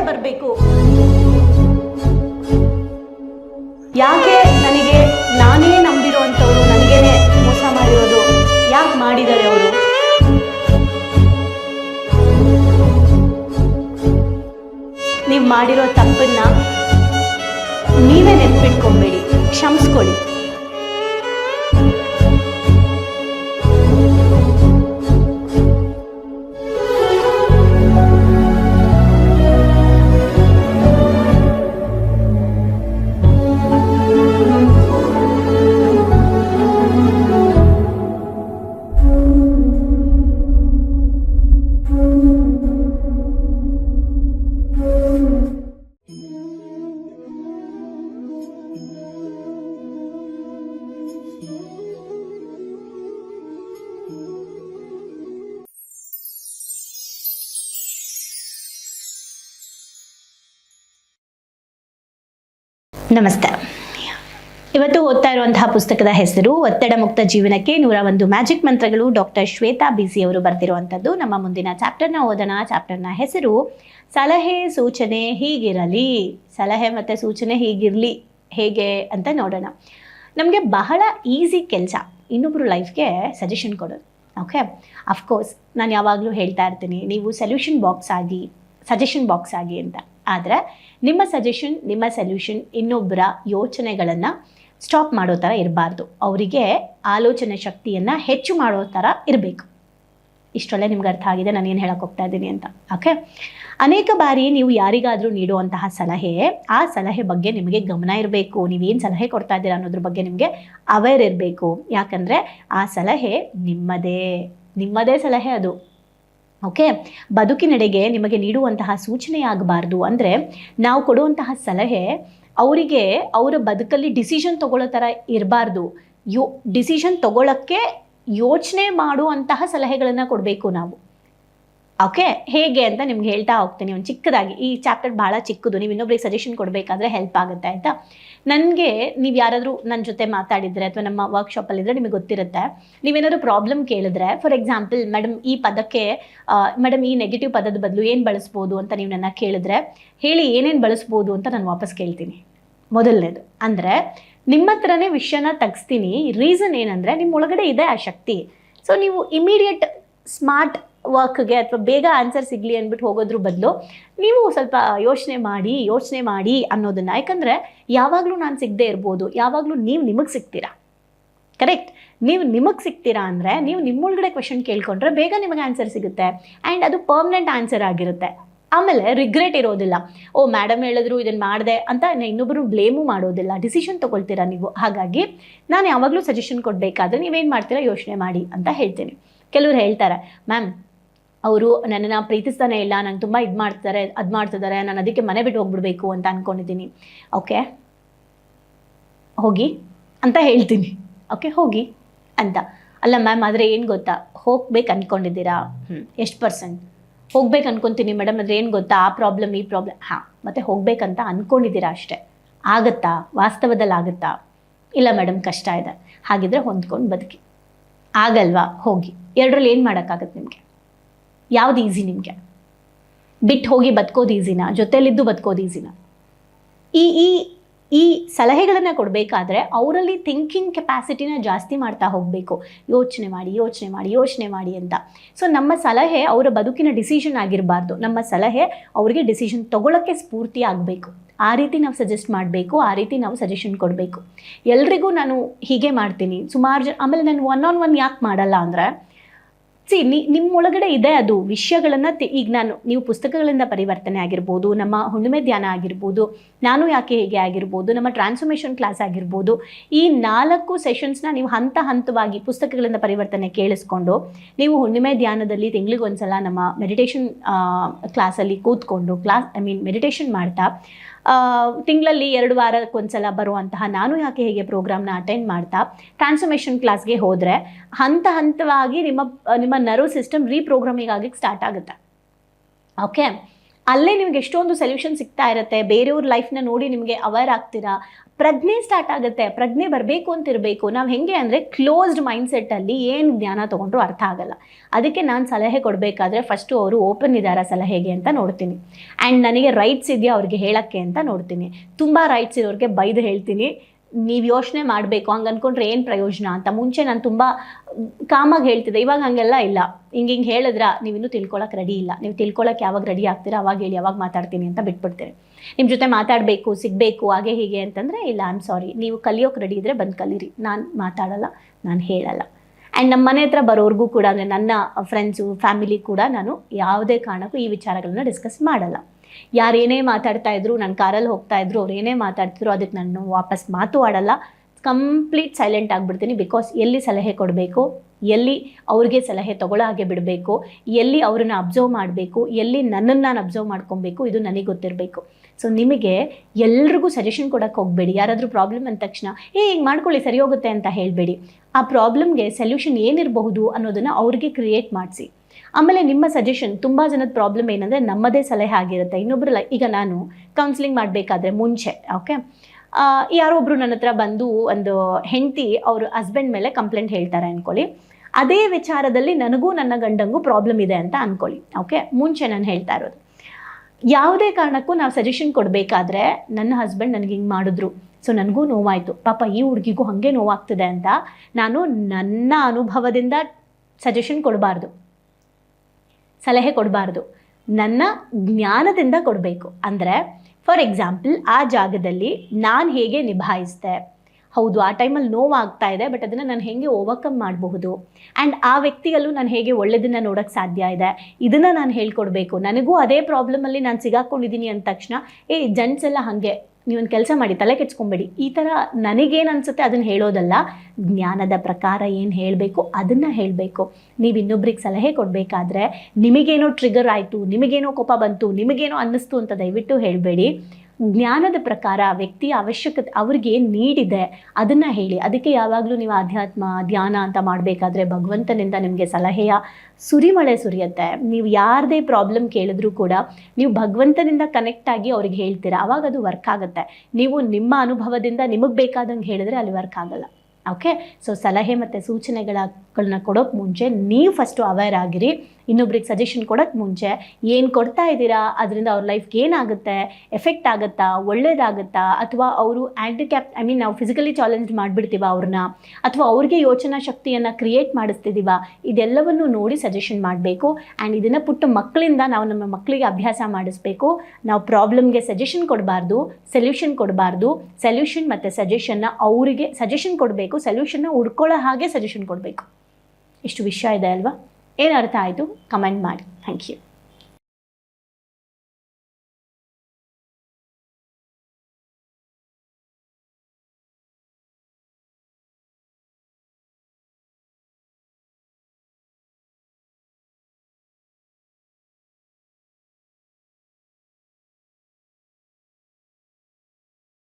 ಭರವಸೆ ಬರಬೇಕು. ಯಾಕೆ ನನಗೆ ನಾನೇ ನಂಬಿರುವಂಥವ್ರು ನನಗೇನೆ ಮೋಸ ಮಾಡಿರೋದು? ಯಾಕೆ ಮಾಡಿದ್ದಾರೆ ಅವರು? ನೀವು ಮಾಡಿರೋ ತಪ್ಪನ್ನ ನೀವೇ ನೆನ್ಪಿಟ್ಕೊಂಬೇಡಿ, ಕ್ಷಮಿಸ್ಕೊಳ್ಳಿ. ನಮಸ್ತೆ. ಇವತ್ತು ಓದ್ತಾ ಇರುವಂತಹ ಪುಸ್ತಕದ ಹೆಸರು ಒತ್ತಡ ಮುಕ್ತ ಜೀವನಕ್ಕೆ ನೂರ ಒಂದು ಮ್ಯಾಜಿಕ್ ಮಂತ್ರಗಳು ಡಾಕ್ಟರ್ ಶ್ವೇತಾ ಬಿಸಿ ಅವರು ಬರ್ತಿರುವಂಥದ್ದು ನಮ್ಮ ಮುಂದಿನ ಚಾಪ್ಟರ್ನ ಓದೋಣ. ಚಾಪ್ಟರ್ನ ಹೆಸರು ಸಲಹೆ, ಸೂಚನೆ ಹೀಗಿರಲಿ. ಸಲಹೆ ಮತ್ತು ಸೂಚನೆ ಹೀಗಿರಲಿ. ಹೇಗೆ ಅಂತ ನೋಡೋಣ. ನಮಗೆ ಬಹಳ ಈಸಿ ಕೆಲಸ. ಇನ್ನೊಬ್ಬರು ಲೈಫ್ಗೆ ಸಜೆಷನ್ ಕೊಡೋದು. ಓಕೆ? ಅಫ್ಕೋರ್ಸ್ ನಾನು ಯಾವಾಗಲೂ ಹೇಳ್ತಾ ಇರ್ತೀನಿ, ನೀವು ಸೊಲ್ಯೂಷನ್ ಬಾಕ್ಸ್ ಆಗಿ, ಸಜೆಷನ್ ಬಾಕ್ಸ್ ಆಗಿ ಅಂತ. ಆದರೆ ನಿಮ್ಮ ಸಜೆಷನ್ ನಿಮ್ಮ ಸೊಲ್ಯೂಷನ್ ಇನ್ನೊಬ್ಬರ ಯೋಚನೆಗಳನ್ನು ಸ್ಟಾಪ್ ಮಾಡೋ ಥರ ಇರಬಾರ್ದು. ಅವರಿಗೆ ಆಲೋಚನೆ ಶಕ್ತಿಯನ್ನು ಹೆಚ್ಚು ಮಾಡೋ ಥರ ಇರಬೇಕು. ಇಷ್ಟೊಳ್ಳೆ ನಿಮ್ಗೆ ಅರ್ಥ ಆಗಿದೆ, ನಾನು ಏನು ಹೇಳಕ್ಕೆ ಹೋಗ್ತಾ ಇದ್ದೀನಿ ಅಂತ. ಓಕೆ ಅನೇಕ ಬಾರಿ ನೀವು ಯಾರಿಗಾದರೂ ನೀಡುವಂತಹ ಸಲಹೆ, ಆ ಸಲಹೆ ಬಗ್ಗೆ ನಿಮಗೆ ಗಮನ ಇರಬೇಕು. ನೀವೇನು ಸಲಹೆ ಕೊಡ್ತಾ ಇದ್ದೀರಾ ಅನ್ನೋದ್ರ ಬಗ್ಗೆ ನಿಮಗೆ ಅವೇರ್ ಇರಬೇಕು. ಯಾಕಂದರೆ ಆ ಸಲಹೆ ನಿಮ್ಮದೇ. ನಿಮ್ಮದೇ ಸಲಹೆ ಅದು. ಓಕೆ ಬದುಕಿನೆಡೆಗೆ ನಿಮಗೆ ನೀಡುವಂತಹ ಸೂಚನೆಯಾಗಬಾರ್ದು. ಅಂದರೆ ನಾವು ಕೊಡುವಂತಹ ಸಲಹೆ ಅವರಿಗೆ ಅವರ ಬದುಕಲ್ಲಿ ಡಿಸಿಷನ್ ತಗೊಳ್ಳೋ ಥರ ಇರಬಾರ್ದು. ಯೋ ಡಿಸಿಷನ್ ತಗೊಳ್ಳೋಕ್ಕೆ ಯೋಚನೆ ಮಾಡುವಂತಹ ಸಲಹೆಗಳನ್ನು ಕೊಡಬೇಕು ನಾವು. ಓಕೆ ಹೇಗೆ ಅಂತ ನಿಮ್ಗೆ ಹೇಳ್ತಾ ಹೋಗ್ತೀನಿ. ಒಂದು ಚಿಕ್ಕದಾಗಿ, ಈ ಚಾಪ್ಟರ್ ಭಾಳ ಚಿಕ್ಕದು. ನೀವು ಇನ್ನೊಬ್ರಿಗೆ ಸಜೆಷನ್ ಕೊಡಬೇಕಾದ್ರೆ ಹೆಲ್ಪ್ ಆಗುತ್ತೆ ಆಯಿತಾ? ನನಗೆ ನೀವು ಯಾರಾದರೂ ನನ್ನ ಜೊತೆ ಮಾತಾಡಿದರೆ ಅಥವಾ ನಮ್ಮ ವರ್ಕ್ಶಾಪಲ್ಲಿದ್ದರೆ ನಿಮಗೆ ಗೊತ್ತಿರುತ್ತೆ. ನೀವೇನಾದ್ರು ಪ್ರಾಬ್ಲಮ್ ಕೇಳಿದ್ರೆ ಫಾರ್ ಎಕ್ಸಾಂಪಲ್ ಮೇಡಮ್ ಈ ಪದಕ್ಕೆ ಮೇಡಮ್ ಈ ನೆಗೆಟಿವ್ ಪದದ ಬದಲು ಏನು ಬಳಸ್ಬೋದು ಅಂತ ನೀವು ನನ್ನ ಕೇಳಿದ್ರೆ, ಹೇಳಿ ಏನೇನು ಬಳಸ್ಬೋದು ಅಂತ ನಾನು ವಾಪಸ್ ಕೇಳ್ತೀನಿ. ಮೊದಲನೇದು. ಅಂದರೆ, ನಿಮ್ಮ ಹತ್ರನೇ ವಿಷಯನ ತೆಗಿಸ್ತೀನಿ. ರೀಸನ್ ಏನಂದರೆ ನಿಮ್ಮ ಒಳಗಡೆ ಇದೆ ಆ ಶಕ್ತಿ. ಸೊ ನೀವು ಇಮಿಡಿಯೇಟ್ ಸ್ಮಾರ್ಟ್ ವರ್ಕ್ಗೆ ಅಥವಾ ಬೇಗ ಆನ್ಸರ್ ಸಿಗಲಿ ಅಂದ್ಬಿಟ್ಟು ಹೋಗೋದ್ರ ಬದಲು ನೀವು ಸ್ವಲ್ಪ ಯೋಚನೆ ಮಾಡಿ ಯೋಚನೆ ಮಾಡಿ ಅನ್ನೋದನ್ನು. ಯಾಕಂದರೆ ಯಾವಾಗಲೂ ನಾನು ಸಿಗದೆ ಇರ್ಬೋದು. ಯಾವಾಗಲೂ ನೀವು ನಿಮಗೆ ಸಿಗ್ತೀರಾ? ಕರೆಕ್ಟ್ ನೀವು ನಿಮಗೆ ಸಿಗ್ತೀರಾ ಅಂದರೆ ನೀವು ನಿಮ್ಮೊಳಗಡೆ ಕ್ವೆಶನ್ ಕೇಳ್ಕೊಂಡ್ರೆ ಬೇಗ ನಿಮಗೆ ಆನ್ಸರ್ ಸಿಗುತ್ತೆ. ಆ್ಯಂಡ್ ಅದು ಪರ್ಮನೆಂಟ್ ಆನ್ಸರ್ ಆಗಿರುತ್ತೆ. ಆಮೇಲೆ ರಿಗ್ರೆಟ್ ಇರೋದಿಲ್ಲ. ಓ ಮೇಡಮ್ ಹೇಳಿದ್ರು ಇದನ್ನು ಮಾಡಿದೆ ಅಂತ ಇನ್ನೊಬ್ಬರು ಬ್ಲೇಮು ಮಾಡೋದಿಲ್ಲ. ಡಿಸಿಷನ್ ತೊಗೊಳ್ತೀರಾ ನೀವು? ಹಾಗಾಗಿ ನಾನು ಯಾವಾಗಲೂ ಸಜೆಷನ್ ಕೊಡಬೇಕಾದ್ರೆ ನೀವೇನು ಮಾಡ್ತೀರಾ? ಯೋಚನೆ ಮಾಡಿ ಅಂತ ಹೇಳ್ತೀನಿ. ಕೆಲವ್ರು ಹೇಳ್ತಾರೆ ಮ್ಯಾಮ್ ಅವರು ನನ್ನನ್ನು ಪ್ರೀತಿಸ್ತಾನೆ ಇಲ್ಲ, ನಂಗೆ ತುಂಬ ಇದು ಮಾಡ್ತಾರೆ, ಅದು ಮಾಡ್ತಿದ್ದಾರೆ ನಾನು ಅದಕ್ಕೆ ಮನೆ ಬಿಟ್ಟು ಹೋಗ್ಬಿಡ್ಬೇಕು ಅಂತ ಅಂದ್ಕೊಂಡಿದ್ದೀನಿ ಓಕೆ ಹೋಗಿ ಅಂತ ಹೇಳ್ತೀನಿ. ಓಕೆ ಹೋಗಿ ಅಂತ. ಅಲ್ಲ ಮ್ಯಾಮ್ ಆದರೆ ಏನು ಗೊತ್ತಾ? ಹೋಗ್ಬೇಕು ಅಂದ್ಕೊಂಡಿದ್ದೀರಾ ಹ್ಞೂ ಎಷ್ಟು ಪರ್ಸೆಂಟ್ ಹೋಗ್ಬೇಕು ಅಂದ್ಕೊತೀನಿ ಮೇಡಮ್ ಆದರೆ ಏನು ಗೊತ್ತಾ? ಆ ಪ್ರಾಬ್ಲಮ್ ಈ ಪ್ರಾಬ್ಲಮ್ ಹಾಂ, ಮತ್ತೆ ಹೋಗ್ಬೇಕಂತ ಅಂದ್ಕೊಂಡಿದ್ದೀರಾ ಅಷ್ಟೇ. ಆಗುತ್ತಾ? ವಾಸ್ತವದಲ್ಲಿ ಆಗುತ್ತಾ? ಇಲ್ಲ ಮೇಡಮ್ ಕಷ್ಟ ಇದೆ. ಹಾಗಿದ್ರೆ ಹೊಂದ್ಕೊಂಡು ಬದುಕಿ. ಆಗಲ್ವಾ? ಹೋಗಿ. ಎರಡರಲ್ಲಿ ಏನು ಮಾಡೋಕ್ಕಾಗತ್ತೆ ನಿಮಗೆ? ಯಾವ್ದು ಈಸಿ ನಿಮಗೆ? ಬಿಟ್ಟು ಹೋಗಿ ಬದುಕೋದು ಈಸಿನ ಜೊತೆಯಲ್ಲಿದ್ದು ಬದುಕೋದು ಈಸಿನ ಈ ಈ ಈ ಸಲಹೆಗಳನ್ನು ಕೊಡಬೇಕಾದ್ರೆ ಅವರಲ್ಲಿ ಥಿಂಕಿಂಗ್ ಕೆಪಾಸಿಟಿನ ಜಾಸ್ತಿ ಮಾಡ್ತಾ ಹೋಗಬೇಕು. ಯೋಚನೆ ಮಾಡಿ ಯೋಚನೆ ಮಾಡಿ ಯೋಚನೆ ಮಾಡಿ ಅಂತ. ಸೊ ನಮ್ಮ ಸಲಹೆ ಅವರ ಬದುಕಿನ ಡಿಸಿಷನ್ ಆಗಿರಬಾರ್ದು. ನಮ್ಮ ಸಲಹೆ ಅವರಿಗೆ ಡಿಸಿಷನ್ ತಗೊಳ್ಳೋಕ್ಕೆ ಸ್ಫೂರ್ತಿ ಆಗಬೇಕು. ಆ ರೀತಿ ನಾವು ಸಜೆಸ್ಟ್ ಮಾಡಬೇಕು, ಆ ರೀತಿ ನಾವು ಸಜೆಷನ್ ಕೊಡಬೇಕು. ಎಲ್ರಿಗೂ ನಾನು ಹೀಗೆ ಮಾಡ್ತೀನಿ. ಸುಮಾರು ಜನ ಆಮೇಲೆ ನಾನು ಒನ್ ಆನ್ ಒನ್ ಯಾಕೆ ಮಾಡಲ್ಲ ಅಂದರೆ ಸಿ ನಿಮ್ಮೊಳಗಡೆ ಇದೆ ಅದು. ವಿಷಯಗಳನ್ನು ಈಗ ನಾನು, ನೀವು ಪುಸ್ತಕಗಳಿಂದ ಪರಿವರ್ತನೆ ಆಗಿರ್ಬೋದು, ನಮ್ಮ ಹುಣ್ಣಿಮೆ ಧ್ಯಾನ ಆಗಿರ್ಬೋದು, ನಾನು ಯಾಕೆ ಹೇಗೆ ಆಗಿರ್ಬೋದು, ನಮ್ಮ ಟ್ರಾನ್ಸ್ಫಾರ್ಮೇಷನ್ ಕ್ಲಾಸ್ ಆಗಿರ್ಬೋದು, ಈ ನಾಲ್ಕು ಸೆಷನ್ಸ್ನ ನೀವು ಹಂತ ಹಂತವಾಗಿ ಪುಸ್ತಕಗಳಿಂದ ಪರಿವರ್ತನೆ ಕೇಳಿಸ್ಕೊಂಡು, ನೀವು ಹುಣ್ಣಿಮೆ ಧ್ಯಾನದಲ್ಲಿ ತಿಂಗಳಿಗೊಂದ್ಸಲ ನಮ್ಮ ಮೆಡಿಟೇಷನ್ ಕ್ಲಾಸಲ್ಲಿ ಕೂತ್ಕೊಂಡು ಕ್ಲಾಸ್ ಐ ಮೀನ್ ಮೆಡಿಟೇಷನ್ ಮಾಡ್ತಾ ತಿಂಗಳಲ್ಲಿ ಎರಡು ವಾರಕ್ಕೊಂದ್ಸಲ ಬರುವಂತಹ ನಾನು ಯಾಕೆ ಹೇಗೆ ಪ್ರೋಗ್ರಾಮ್ನ ಅಟೆಂಡ್ ಮಾಡ್ತಾ ಟ್ರಾನ್ಸ್ಫಾರ್ಮೇಷನ್ ಕ್ಲಾಸ್ಗೆ ಹೋದರೆ ಹಂತ ಹಂತವಾಗಿ ನಿಮ್ಮ ನಿಮ್ಮ ನರ್ವ್ ಸಿಸ್ಟಮ್ ರೀಪ್ರೋಗ್ರಾಮಿಂಗ್ ಆಗಕ್ಕೆ ಸ್ಟಾರ್ಟ್ ಆಗುತ್ತೆ. ಓಕೆ ಅಲ್ಲೇ ನಿಮ್ಗೆ ಎಷ್ಟೊಂದು ಸೊಲ್ಯೂಷನ್ ಸಿಗ್ತಾ ಇರುತ್ತೆ. ಬೇರೆಯವ್ರ ಲೈಫ್ನ ನೋಡಿ ನಿಮಗೆ ಅವೇರ್ ಆಗ್ತೀರಾ? ಪ್ರಜ್ಞೆ ಸ್ಟಾರ್ಟ್ ಆಗುತ್ತೆ. ಪ್ರಜ್ಞೆ ಬರಬೇಕು ಅಂತ ಇರಬೇಕು. ನಾವು ಹೆಂಗೆ ಅಂದರೆ ಕ್ಲೋಸ್ಡ್ ಮೈಂಡ್ಸೆಟ್ಟಲ್ಲಿ ಏನು ಜ್ಞಾನ ತೊಗೊಂಡ್ರು ಅರ್ಥ ಆಗಲ್ಲ. ಅದಕ್ಕೆ ನಾನು ಸಲಹೆ ಕೊಡಬೇಕಾದ್ರೆ ಫಸ್ಟು ಅವರು ಓಪನ್ ಇದ್ದಾರಾ ಸಲಹೆಗೆ ಅಂತ ನೋಡ್ತೀನಿ. ಆ್ಯಂಡ್ ನನಗೆ ರೈಟ್ಸ್ ಇದೆಯಾ ಅವ್ರಿಗೆ ಹೇಳೋಕ್ಕೆ ಅಂತ ನೋಡ್ತೀನಿ. ತುಂಬ ರೈಟ್ಸ್ ಇರೋರಿಗೆ ಬೈದು ಹೇಳ್ತೀನಿ. ನೀವು ಯೋಚನೆ ಮಾಡಬೇಕು, ಹಂಗೆ ಅಂದ್ಕೊಂಡ್ರೆ ಏನು ಪ್ರಯೋಜನ ಅಂತ. ಮುಂಚೆ ನಾನು ತುಂಬ ಕಾಮಾಗಿ ಹೇಳ್ತಿದ್ದೆ, ಇವಾಗ ಹಾಗೆಲ್ಲ ಇಲ್ಲ. ಹಿಂಗೆ ಹಿಂಗೆ ಹೇಳಿದ್ರ ನೀವು ಇನ್ನೂ ತಿಳ್ಕೊಳಕ್ಕೆ ರೆಡಿ ಇಲ್ಲ. ನೀವು ತಿಳ್ಕೊಳಕ್ಕೆ ಯಾವಾಗ ರೆಡಿ ಆಗ್ತೀರಾ, ಅವಾಗ ಹೇಳಿ ಯಾವಾಗ ಮಾತಾಡ್ತೀನಿ ಅಂತ ಬಿಟ್ಬಿಡ್ತೀರಿ. ನಿಮ್ಮ ಜೊತೆ ಮಾತಾಡಬೇಕು, ಸಿಗಬೇಕು, ಹಾಗೆ ಹೀಗೆ ಅಂತಂದರೆ ಇಲ್ಲ ಐ ಸಾರಿ ನೀವು ಕಲಿಯೋಕೆ ರೆಡಿ ಇದ್ದರೆ ಬಂದು ಕಲೀರಿ. ನಾನು ಮಾತಾಡಲ್ಲ, ನಾನು ಹೇಳಲ್ಲ. ಆ್ಯಂಡ್ ನಮ್ಮ ಮನೆ ಹತ್ರ ಬರೋರ್ಗೂ ಕೂಡ, ಅಂದರೆ ನನ್ನ ಫ್ರೆಂಡ್ಸು ಫ್ಯಾಮಿಲಿ ಕೂಡ ನಾನು ಯಾವುದೇ ಕಾರಣಕ್ಕೂ ಈ ವಿಚಾರಗಳನ್ನ ಡಿಸ್ಕಸ್ ಮಾಡಲ್ಲ. ಯಾರೇನೇ ಮಾತಾಡ್ತಾ ಇದ್ರು ನನ್ನ ಕಾರಲ್ಲಿ ಹೋಗ್ತಾ ಇದ್ರು, ಅವ್ರು ಏನೇ ಮಾತಾಡ್ತಿದ್ರು ಅದಕ್ಕೆ ನಾನು ವಾಪಸ್ ಮಾತು ಆಡಲ್ಲ. ಕಂಪ್ಲೀಟ್ ಸೈಲೆಂಟ್ ಆಗಿಬಿಡ್ತೀನಿ ಬಿಕಾಸ್ ಎಲ್ಲಿ ಸಲಹೆ ಕೊಡಬೇಕು, ಎಲ್ಲಿ ಅವ್ರಿಗೆ ಸಲಹೆ ತಗೊಳ್ಳೋ ಹಾಗೆ ಬಿಡಬೇಕು, ಎಲ್ಲಿ ಅವ್ರನ್ನ ಅಬ್ಸರ್ವ್ ಮಾಡಬೇಕು, ಎಲ್ಲಿ ನನ್ನನ್ನು ನಾನು ಅಬ್ಸರ್ವ್ ಮಾಡ್ಕೊಬೇಕು, ಇದು ನನಗೆ ಗೊತ್ತಿರಬೇಕು. ಸೊ ನಿಮಗೆ ಎಲ್ರಿಗೂ ಸಜೆಷನ್ ಕೊಡೋಕ್ಕೆ ಹೋಗಬೇಡಿ. ಯಾರಾದರೂ ಪ್ರಾಬ್ಲಮ್ ಅಂದ ತಕ್ಷಣ, ಏ, ಹಿಂಗೆ ಮಾಡ್ಕೊಳ್ಳಿ, ಸರಿ ಹೋಗುತ್ತೆ ಅಂತ ಹೇಳಬೇಡಿ. ಆ ಪ್ರಾಬ್ಲಮ್ಗೆ ಸೊಲ್ಯೂಷನ್ ಏನಿರಬಹುದು ಅನ್ನೋದನ್ನು ಅವ್ರಿಗೆ ಕ್ರಿಯೇಟ್ ಮಾಡಿಸಿ. ಆಮೇಲೆ ನಿಮ್ಮ ಸಜೆಷನ್ ತುಂಬ ಜನದ ಪ್ರಾಬ್ಲಮ್ ಏನಂದರೆ ನಮ್ಮದೇ ಸಲಹೆ ಆಗಿರುತ್ತೆ. ಇನ್ನೊಬ್ರು ಈಗ ನಾನು ಕೌನ್ಸಿಲಿಂಗ್ ಮಾಡಬೇಕಾದ್ರೆ ಮುಂಚೆ ಓಕೆ ಯಾರೋ ಒಬ್ರು ನನ್ನ ಹತ್ರ ಬಂದು ಒಂದು ಹೆಂಡತಿ ಅವ್ರ ಹಸ್ಬೆಂಡ್ ಮೇಲೆ ಕಂಪ್ಲೇಂಟ್ ಹೇಳ್ತಾರೆ ಅನ್ಕೊಳ್ಳಿ. ಅದೇ ವಿಚಾರದಲ್ಲಿ ನನಗೂ ನನ್ನ ಗಂಡಂಗೂ ಪ್ರಾಬ್ಲಮ್ ಇದೆ ಅಂತ ಅನ್ಕೊಳ್ಳಿ ಓಕೆ ಮುಂಚೆ ನಾನು ಹೇಳ್ತಾ ಇರೋದು. ಯಾವುದೇ ಕಾರಣಕ್ಕೂ ನಾವು ಸಜೆಷನ್ ಕೊಡಬೇಕಾದ್ರೆ ನನ್ನ ಹಸ್ಬೆಂಡ್ ನನಗೆ ಹಿಂಗೆ ಮಾಡಿದ್ರು. ಸೊ ನನಗೂ ನೋವಾಯಿತು. ಪಾಪ ಈ ಹುಡುಗಿಗೂ ಹಾಗೆ ನೋವಾಗ್ತಿದೆ ಅಂತ ನಾನು ನನ್ನ ಅನುಭವದಿಂದ ಸಜೆಷನ್ ಕೊಡಬಾರ್ದು. ಸಲಹೆ ಕೊಡಬಾರ್ದು. ನನ್ನ ಜ್ಞಾನದಿಂದ ಕೊಡಬೇಕು. ಅಂದರೆ ಫಾರ್ ಎಕ್ಸಾಂಪಲ್ ಆ ಜಾಗದಲ್ಲಿ ನಾನು ಹೇಗೆ ನಿಭಾಯಿಸಿದೆ. ಹೌದು, ಆ ಟೈಮಲ್ಲಿ ನೋವಾಗ್ತಾ ಇದೆ ಬಟ್ ಅದನ್ನು ನಾನು ಹೇಗೆ ಓವರ್ಕಮ್ ಮಾಡಬಹುದು? ಆ್ಯಂಡ್ ಆ ವ್ಯಕ್ತಿಯಲ್ಲೂ ನಾನು ಹೇಗೆ ಒಳ್ಳೆಯದನ್ನು ನೋಡೋಕ್ಕೆ ಸಾಧ್ಯ ಇದೆ? ಇದನ್ನು ನಾನು ಹೇಳ್ಕೊಡ್ಬೇಕು. ನನಗೂ ಅದೇ ಪ್ರಾಬ್ಲಮಲ್ಲಿ ನಾನು ಸಿಗಾಕೊಂಡಿದ್ದೀನಿ ಅಂದ ತಕ್ಷಣ, ಏ ಜೆಂಟ್ಸ್ ಎಲ್ಲ ಹಾಗೆ ನೀವೊಂದು ಕೆಲಸ ಮಾಡಿ, ತಲೆ ಕೆಡ್ಸ್ಕೊಬೇಡಿ. ಈ ಥರ ನನಗೇನು ಅನಿಸುತ್ತೆ ಅದನ್ನು ಹೇಳೋದಲ್ಲ. ಜ್ಞಾನದ ಪ್ರಕಾರ ಏನು ಹೇಳಬೇಕು ಅದನ್ನು ಹೇಳಬೇಕು. ನೀವು ಇನ್ನೊಬ್ರಿಗೆ ಸಲಹೆ ಕೊಡಬೇಕಾದ್ರೆ ನಿಮಗೇನೋ ಟ್ರಿಗರ್ ಆಯಿತು, ನಿಮಗೇನೋ ಕೋಪ ಬಂತು, ನಿಮಗೇನೋ ಅನ್ನಿಸ್ತು ಅಂತ ದಯವಿಟ್ಟು ಹೇಳಬೇಡಿ. ಜ್ಞಾನದ ಪ್ರಕಾರ ವ್ಯಕ್ತಿಯ ಅವಶ್ಯಕತೆ ಅವ್ರಿಗೆ ಏನು ನೀಡಿದೆ ಅದನ್ನು ಹೇಳಿ. ಅದಕ್ಕೆ ಯಾವಾಗಲೂ ನೀವು ಆಧ್ಯಾತ್ಮ, ಧ್ಯಾನ ಅಂತ ಮಾಡಬೇಕಾದ್ರೆ ಭಗವಂತನಿಂದ ನಿಮಗೆ ಸಲಹೆಯ ಸುರಿಮಳೆ ಸುರಿಯುತ್ತೆ. ನೀವು ಯಾರದೇ ಪ್ರಾಬ್ಲಮ್ ಕೇಳಿದ್ರೂ ಕೂಡ ನೀವು ಭಗವಂತನಿಂದ ಕನೆಕ್ಟ್ ಆಗಿ ಅವ್ರಿಗೆ ಹೇಳ್ತೀರಾ. ಅವಾಗ ಅದು ವರ್ಕ್ ಆಗುತ್ತೆ. ನೀವು ನಿಮ್ಮ ಅನುಭವದಿಂದ ನಿಮಗೆ ಬೇಕಾದಂಗೆ ಹೇಳಿದ್ರೆ ಅಲ್ಲಿ ವರ್ಕ್ ಆಗಲ್ಲ. ಓಕೆ ಸೊ ಸಲಹೆ ಮತ್ತು ಸೂಚನೆಗಳನ್ನ ಕೊಡೋಕ್ಕೆ ಮುಂಚೆ ನೀವು ಫಸ್ಟು ಅವೇರ್ ಆಗಿರಿ. ಇನ್ನೊಬ್ರಿಗೆ ಸಜೆಷನ್ ಕೊಡೋಕ್ಕೆ ಮುಂಚೆ ಏನು ಕೊಡ್ತಾ ಇದ್ದೀರಾ? ಅದರಿಂದ ಅವ್ರ ಲೈಫ್ಗೆ ಏನಾಗುತ್ತೆ ಎಫೆಕ್ಟ್ ಆಗುತ್ತಾ? ಒಳ್ಳೇದಾಗುತ್ತಾ? ಅಥವಾ ಅವರು ಹ್ಯಾಂಡಿಕ್ಯಾಪ್ ಐ ಮೀನ್ ನಾವು ಫಿಸಿಕಲಿ ಚಾಲೆಂಜ್ ಮಾಡಿಬಿಡ್ತೀವ ಅವ್ರನ್ನ? ಅಥವಾ ಅವ್ರಿಗೆ ಯೋಚನಾ ಶಕ್ತಿಯನ್ನು ಕ್ರಿಯೇಟ್ ಮಾಡಿಸ್ತಿದ್ದೀವ ಇದೆಲ್ಲವನ್ನು ನೋಡಿ ಸಜೆಷನ್ ಮಾಡಬೇಕು. ಆ್ಯಂಡ್ ಇದನ್ನು ಪುಟ್ಟ ಮಕ್ಕಳಿಂದ ನಾವು ನಮ್ಮ ಮಕ್ಕಳಿಗೆ ಅಭ್ಯಾಸ ಮಾಡಿಸ್ಬೇಕು. ನಾವು ಪ್ರಾಬ್ಲಮ್ಗೆ ಸಜೆಷನ್ ಕೊಡಬಾರ್ದು ಸೊಲ್ಯೂಷನ್ ಕೊಡಬಾರ್ದು. ಸೊಲ್ಯೂಷನ್ ಮತ್ತು ಸಜೆಷನ್ನ ಅವರಿಗೆ ಸಜೆಷನ್ ಕೊಡಬೇಕು ಸೊಲ್ಯೂಷನ್ನ ಹುಡ್ಕೊಳ್ಳೋ ಹಾಗೆ ಸಜೆಷನ್ ಕೊಡಬೇಕು. ಇಷ್ಟು ವಿಷಯ ಇದೆ ಅಲ್ವಾ? ಏನು ಅರ್ಥ ಆಯಿತು ಕಮೆಂಟ್ ಮಾಡಿ ಥ್ಯಾಂಕ್ ಯು